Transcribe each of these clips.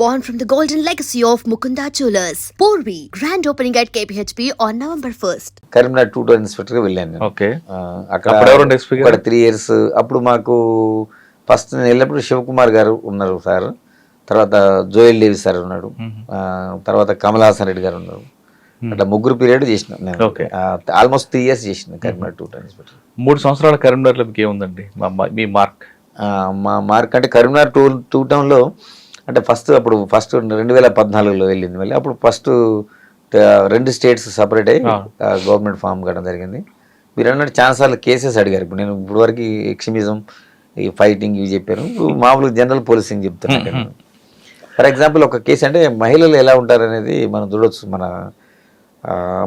born from the golden legacy of Mukunda Jewelers. Porvi, grand opening at KPHP on November 1st. Karimnagar two town ఇన్స్పెక్టర్గా వెళ్ళాను నేను. Okay అక్కడ? అక్కడ three years అప్పుడు మాకు first నేను వెళ్ళినప్పుడు శివకుమార్ గారు ఉన్నారు సార్. తర్వాత జోయల్ డేవి సార్ ఉన్నాడు. తర్వాత కమల్ హాసన్ రెడ్డి గారు ఉన్నారు. అట్లా ముగ్గురు పీరియడ్ చేసిన నేను. Okay. ఆల్మోస్ట్ త్రీ ఇయర్స్ చేసిన కరీంనగర్ టూ టౌన్ ఇన్స్పెక్టర్ మూడు సంవత్సరాల కరీంనగర్లో మీకు ఏముందండి? మా- మార్క్ మా మార్క్ అంటే కరీంనగర్ టూ టూ టౌన్లో అంటే ఫస్ట్ అప్పుడు ఫస్ట్ రెండు వేల పద్నాలుగులో వెళ్ళింది మళ్ళీ. అప్పుడు ఫస్ట్ రెండు స్టేట్స్ సపరేట్ అయ్యి. గవర్నమెంట్ ఫామ్ కట్టడం జరిగింది. మీరు అన్నట్టు చాలాసార్లు కేసెస్ అడిగారు. ఇప్పుడు నేను ఇప్పుడు వరకు ఎక్స్ట్రీమిజం ఈ ఫైటింగ్ ఇవి చెప్పారు ఇప్పుడు మామూలుగా జనరల్ పోలీసింగ్ చెప్తున్నాను ఫర్ ఎగ్జాంపుల్ ఒక కేసు అంటే మహిళలు ఎలా ఉంటారు అనేది మనం చూడొచ్చు. మన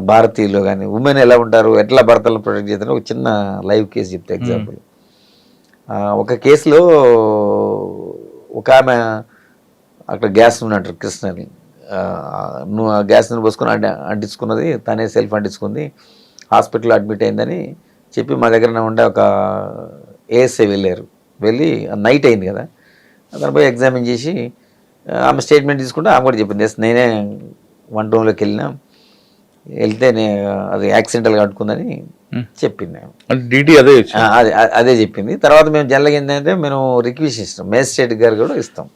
భారతీయులు కానీ ఉమెన్ ఎలా ఉంటారు ఎట్లా భర్తలను ప్రొటెక్ట్ చేస్తారు ఒక చిన్న లైవ్ కేసు చెప్తే ఎగ్జాంపుల్ ఒక కేసులో ఒక ఆమె అక్కడ గ్యాస్ ఉన్నట్టు కృష్ణని. ఆ, నువ్వు ఆ గ్యాస్ని పోసుకొని అంటి అంటించుకున్నది తనే సెల్ఫ్ అంటించుకుంది. హాస్పిటల్లో అడ్మిట్ అయిందని చెప్పి మా దగ్గర ఉండే ఒక ఏఎస్ఐ వెళ్ళారు. వెళ్ళి నైట్ అయింది కదా. అతను పోయి ఎగ్జామిన్ చేసి ఆమె స్టేట్మెంట్ తీసుకుంటే ఆమె కూడా చెప్పింది "ఎస్, నేనే వన్ రూమ్లోకి వెళ్ళినా వెళ్తే అది యాక్సిడెంటల్గా అంటుకుందని చెప్పింది డీటీ అదే అదే అదే చెప్పింది. తర్వాత మేము జనరల్గా ఏంటంటే మేము రిక్వెస్ట్ ఇస్తాం. మేజిస్ట్రేట్ గారు కూడా ఇస్తాం.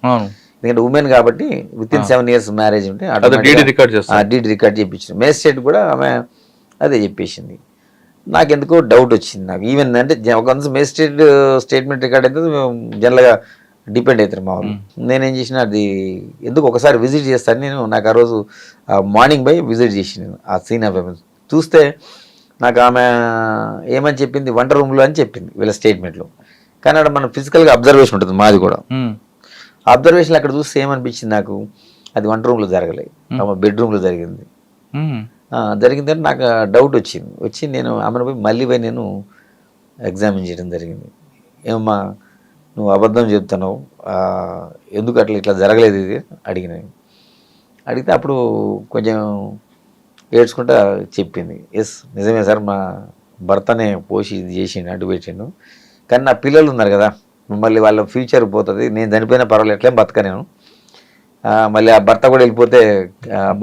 ఎందుకంటే ఉమెన్ కాబట్టి with in seven years marriage ఉంటే డీడీ రికార్డ్ చేస్తాం డీడీ రికార్డ్ చేయించింది. మేజిస్ట్రేట్ కూడా ఆమె అదే చెప్పేసింది. నాకు ఎందుకో డౌట్ వచ్చింది నాకు. ఈవెన్ అంటే ఒక మేజిస్ట్రేట్ స్టేట్మెంట్ రికార్డ్ అయితే జనరల్గా డిపెండ్ అవుతారు మా వాళ్ళు. నేనేం చేసిన అది ఎందుకు ఒకసారి విజిట్ చేస్తాను నేను. నాకు ఆ రోజు మార్నింగ్ బై విజిట్ చేసిన ఆ సీన్ ఆఫ్. చూస్తే నాకు ఆమె ఏమని చెప్పింది? వంట రూమ్లో అని చెప్పింది వీళ్ళ స్టేట్మెంట్లో కానీ అక్కడ మనం ఫిజికల్గా అబ్జర్వేషన్ ఉంటుంది మాది కూడా. అబ్జర్వేషన్ అక్కడ చూస్తే ఏమనిపించింది నాకు? అది వంట రూమ్లో జరగలేదు ఆమె బెడ్రూమ్లో జరిగింది. ఉమ్. ఆ, జరిగిందని నాకు డౌట్ వచ్చింది. వచ్చి నేను ఆమెను పోయి మళ్ళీ పోయి నేను ఎగ్జామిన్ చేయడం జరిగింది. ఏమమ్మా నువ్వు అబద్ధం చెప్తున్నావు. ఎందుకు అట్లా ఇట్లా జరగలేదు ఇది? అడిగిన అడిగితే అప్పుడు కొంచెం ఏడ్చుకుంటా చెప్పింది. ఎస్ నిజమే సార్ మా భర్తనే పోసి ఇది చేసిండు అడ్డు పెట్టిండు కానీ నా పిల్లలు ఉన్నారు కదా మళ్ళీ వాళ్ళ ఫ్యూచర్ పోతుంది. నేను చనిపోయినా పర్వాలేదు ఎట్లా బతక నేను. మళ్ళీ ఆ భర్త కూడా వెళ్ళిపోతే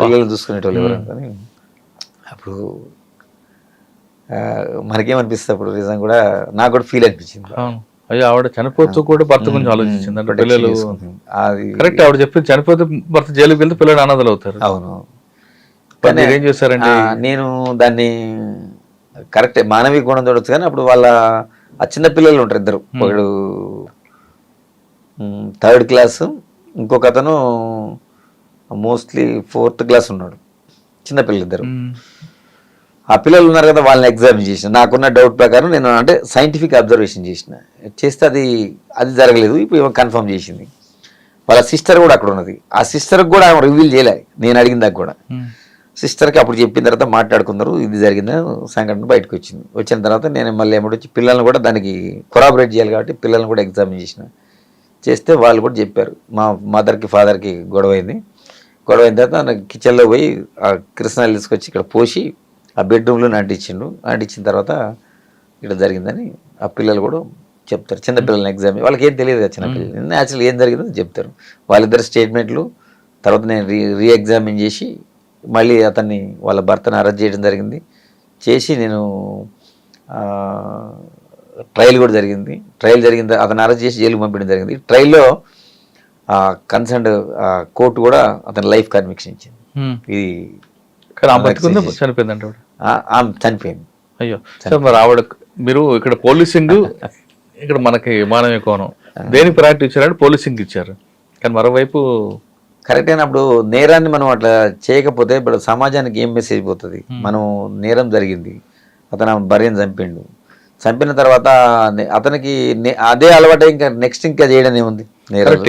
పిల్లలు చూసుకునేటోళ్ళు ఎవరు అప్పుడు మనకేమనిపిస్తుంది అప్పుడు నిజం కూడా? నాకు కూడా ఫీల్ అనిపించింది. అవును. అయ్యో ఆవిడ చనిపోతూ కూడా భర్త గురించి ఆలోచించింది. అంటే పిల్లలు కరెక్ట్ ఆవిడ చెప్పింది చనిపోతే భర్త జైలుకి వెళ్తే పిల్లలు అనాథలు అవుతారు. అవును. మీరేం చేశారండి? నేను దాన్ని కరెక్ట్ మానవీయ గుణం చూడొచ్చు కానీ అప్పుడు వాళ్ళ ఆ చిన్న పిల్లలు ఉంటారు ఇద్దరు. ఒకడు థర్డ్ క్లాస్ ఇంకొక అతను మోస్ట్లీ ఫోర్త్ క్లాస్ ఉన్నాడు. చిన్న పిల్లలు ఇద్దరు. ఆ పిల్లలు ఉన్నారు కదా వాళ్ళని ఎగ్జామిన్ చేసిన. నాకున్న డౌట్ ప్రకారం నేను అంటే సైంటిఫిక్ అబ్జర్వేషన్ చేసిన. చేస్తే అది అది జరగలేదు. ఇప్పుడు కన్ఫర్మ్ చేసింది. వాళ్ళ సిస్టర్ కూడా అక్కడ ఉన్నది. ఆ సిస్టర్కి కూడా ఆమె రివీల్ చేయలే. నేను అడిగిన దాకా కూడా. సిస్టర్కి అప్పుడు చెప్పిన తర్వాత మాట్లాడుకున్నారు. ఇది జరిగింది సంఘటన బయటకు వచ్చింది వచ్చిన తర్వాత నేను మళ్ళీ ఏమిటి వచ్చి పిల్లల్ని కూడా దానికి కొరాబరేట్ చేయాలి కాబట్టి పిల్లల్ని కూడా ఎగ్జామిన్ చేసిన. చేస్తే వాళ్ళు కూడా చెప్పారు. మా మదర్కి ఫాదర్కి గొడవ అయింది. గొడవ అయిన తర్వాత కిచెన్లో పోయి ఆ కృష్ణాలు తీసుకొచ్చి ఇక్కడ పోసి ఆ బెడ్రూమ్లో అంటించిండు అంటించిన తర్వాత ఇక్కడ జరిగిందని ఆ పిల్లలు కూడా చెప్తారు. చిన్న పిల్లల్ని ఎగ్జామ్ వాళ్ళకి ఏం తెలియదు కదా చిన్న పిల్లలు. న్యాచురల్ ఏం జరిగిందో చెప్తారు. వాళ్ళిద్దరు స్టేట్మెంట్లు తర్వాత నేను రీ రీ ఎగ్జామిన్ చేసి మళ్ళీ అతన్ని వాళ్ళ భర్తను అరెస్ట్ చేయడం జరిగింది. చేసి నేను ట్రయల్ కూడా జరిగింది. ట్రయల్ తర్వాత అతను అరెస్ట్ చేసి జైలుకి పంపించడం జరిగింది. ట్రయల్లో కన్సర్న్ కోర్టు కూడా అతని లైఫ్ కన్విక్షన్ ఇచ్చింది. ఇది చనిపోయిందంట ఆమె చనిపోయింది. అయ్యో. సార్ మరి ఆవిడ మీరు ఇక్కడ పోలీసింగ్ ఇక్కడ మనకి మానవీయ కోణం. దేనికి ప్రయారిటీ ఇచ్చారంటే పోలీసింగ్ ఇచ్చారు. కానీ మరోవైపు కరెక్ట్ అయినప్పుడు నేరాన్ని మనం అట్లా చేయకపోతే ఇప్పుడు సమాజానికి ఏం మెసేజ్ పోతుంది? మనం నేరం జరిగింది. అతను భార్యను చంపిండు. చంపిన తర్వాత అతనికి అదే అలవాటు ఇంకా నెక్స్ట్ ఇంకా చేయడం ఏముంది? నేరం.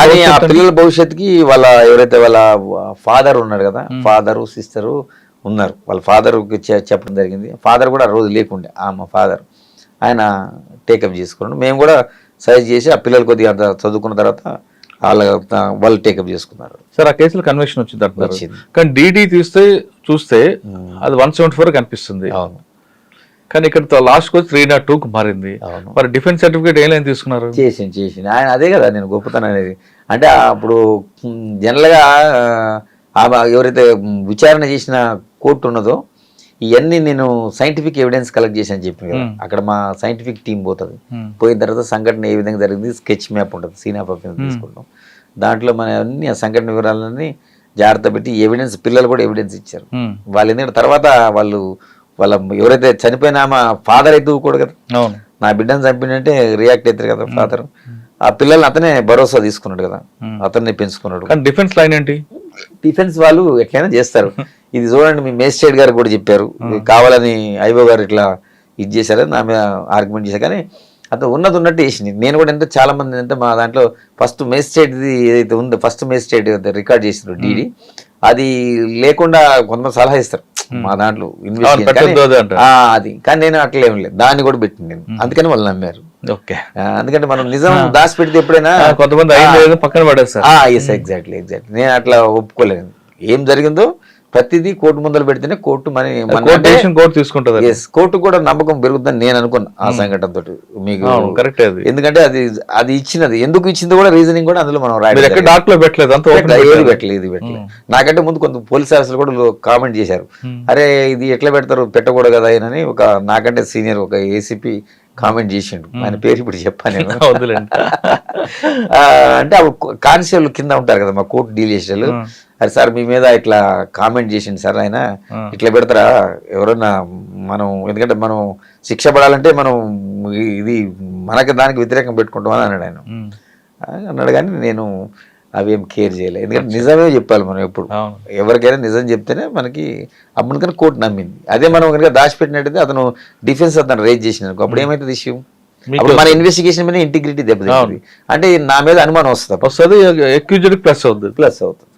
కానీ ఆ పిల్లల భవిష్యత్తుకి వాళ్ళ ఎవరైతే వాళ్ళ ఫాదర్ ఉన్నాడు కదా ఫాదరు సిస్టరు ఉన్నారు. వాళ్ళ ఫాదర్కి చెప్పడం జరిగింది. ఫాదర్ కూడా ఆ రోజు లేకుండే ఆ మా ఫాదర్. ఆయన టేకప్ చేసుకున్నాడు. మేము కూడా సజెస్ట్ చేసి ఆ పిల్లలు కొద్దిగా అంత చదువుకున్న తర్వాత వాళ్ళ వాళ్ళు టేకప్ చేసుకున్నారు. సార్ ఆ కేసులో కన్వెక్షన్ వచ్చింది అంటున్నారు. కానీ డీడీ తీస్తే చూస్తే అది వన్ సెవెంటీ ఫోర్ కనిపిస్తుంది. అవును. కానీ ఇక్కడ లాస్ట్ వచ్చి త్రీ నాట్ టూకి మారింది. అవును. మరి డిఫెన్స్ సర్టిఫికేట్ ఏం తీసుకున్నారు? చేసింది చేసింది. ఆయన అదే కదా నేను గొప్పతనం అనేది. అంటే అప్పుడు జనరల్గా ఎవరైతే విచారణ చేసిన కోర్టు ఉన్నదో ఇవన్నీ నేను సైంటిఫిక్ ఎవిడెన్స్ కలెక్ట్ చేశాను చెప్పి కదా. Hmm. అక్కడ మా సైంటిఫిక్ టీం పోతుంది. పోయిన తర్వాత సంఘటన ఏ విధంగా జరిగింది స్కెచ్ మ్యాప్ ఉంటుంది సీనా పక్కన తీసుకుంటాం. దాంట్లో మన అన్ని ఆ సంఘటన వివరాలన్నీ జాగ్రత్త పెట్టి ఎవిడెన్స్ పిల్లలు కూడా ఎవిడెన్స్ ఇచ్చారు. వాళ్ళు ఎందుకంటే తర్వాత వాళ్ళు వాళ్ళ ఎవరైతే చనిపోయినా మా ఫాదర్ అయితే కూడా కదా. అవును. నా బిడ్డను చంపినంటే రియాక్ట్ అవుతారు కదా ఫాదర్ ఆ పిల్లల్ని అతనే భరోసా తీసుకున్నాడు కదా. అతన్ని పెంచుకున్నాడు. కానీ డిఫెన్స్ లైన్ ఏంటి? డిఫెన్స్ వాళ్ళు ఎట్లయినా చేస్తారు. ఇది చూడండి మీ మేజిస్ట్రేట్ గారు కూడా చెప్పారు. కావాలని ఐబో గారు ఇట్లా ఇది చేశారు నా మీద ఆర్గ్యుమెంట్ చేశారు. కానీ అతను ఉన్నది ఉన్నట్టు చేసింది. నేను కూడా ఎంత చాలా మంది అంటే మా దాంట్లో ఫస్ట్ మేజిస్ట్రేట్ ఏదైతే ఉందో ఫస్ట్ మేజిస్ట్రేట్ రికార్డ్ చేసినారు డీడీ అది లేకుండా కొంతమంది సలహా ఇస్తారు మా దాంట్లో అది. కానీ నేను అట్లా ఏం లేదు. దాన్ని కూడా పెట్టింది నేను. అందుకని వాళ్ళు నమ్మారు. ఓకే. ఎందుకంటే మనం నిజం దాచి పెడితే ఎప్పుడైనా కొంతమంది పక్కన పడేస్తారు. ఎస్ ఎగ్జాక్ట్లీ ఎగ్జాక్ట్లీ నేను అట్లా ఒప్పుకోలేదు ఏం జరిగిందో ప్రతిదీ కోర్టు ముందర పెడితేనే కోర్టు మరి కోర్టు తీసుకుంటుంది కోర్టు కూడా నమ్మకం పెరుగుతుందని నేను అనుకున్నా ఆ సంఘటన తోటి మీకు కరెక్ట్ అది. ఎందుకంటే అది అది ఇచ్చినది. ఎందుకు ఇచ్చిందో కూడా రీజనింగ్ కూడా అందులో మనం లో పెట్టలేదు అంత ఏది పెట్టలేదు. ఇది పెట్టలేదు. నాకంటే ముందు కొంత పోలీస్ ఆఫీసర్లు కూడా కామెంట్ చేశారు. అరే ఇది ఎట్లా పెడతారు? పెట్టకూడదు కదా అని ఒక నాకంటే సీనియర్ ఒక ఏసీపీ కామెంట్ చేసిండు. ఆయన పేరు ఇప్పుడు చెప్పాను అంటే కానిస్టేబుల్ కింద ఉంటారు కదా మా కోర్టు డీల్ చేసేవాళ్ళు అరే సార్ మీ మీద ఇట్లా కామెంట్ చేసిండు సార్ ఆయన. ఇట్లా పెడతారా? ఎవరన్నా మనం ఎందుకంటే మనం శిక్ష పడాలంటే మనం ఇది మనకి దానికి వ్యతిరేకం పెట్టుకుంటాం అని అన్నాడు ఆయన. అన్నాడు కానీ నేను అవేం కేర్ చేయలేదు ఎందుకంటే నిజమే చెప్పాలి మనం ఎప్పుడు. ఎవరికైనా నిజం చెప్తేనే మనకి అప్పుడు కానీ కోర్టు నమ్మింది. అదే మనం కనుక దాచిపెట్టినట్టయితే అతను డిఫెన్స్ అతను రేజ్ చేసిన అప్పుడు ఏమైతుంది ఇష్యూ అప్పుడు మన ఇన్వెస్టిగేషన్ మీద ఇంటిగ్రిటీ దెబ్బతింటుంది. అంటే నా మీద అనుమానం వస్తుంది ప్లస్ అవుద్ది. ప్లస్ అవుతుంది.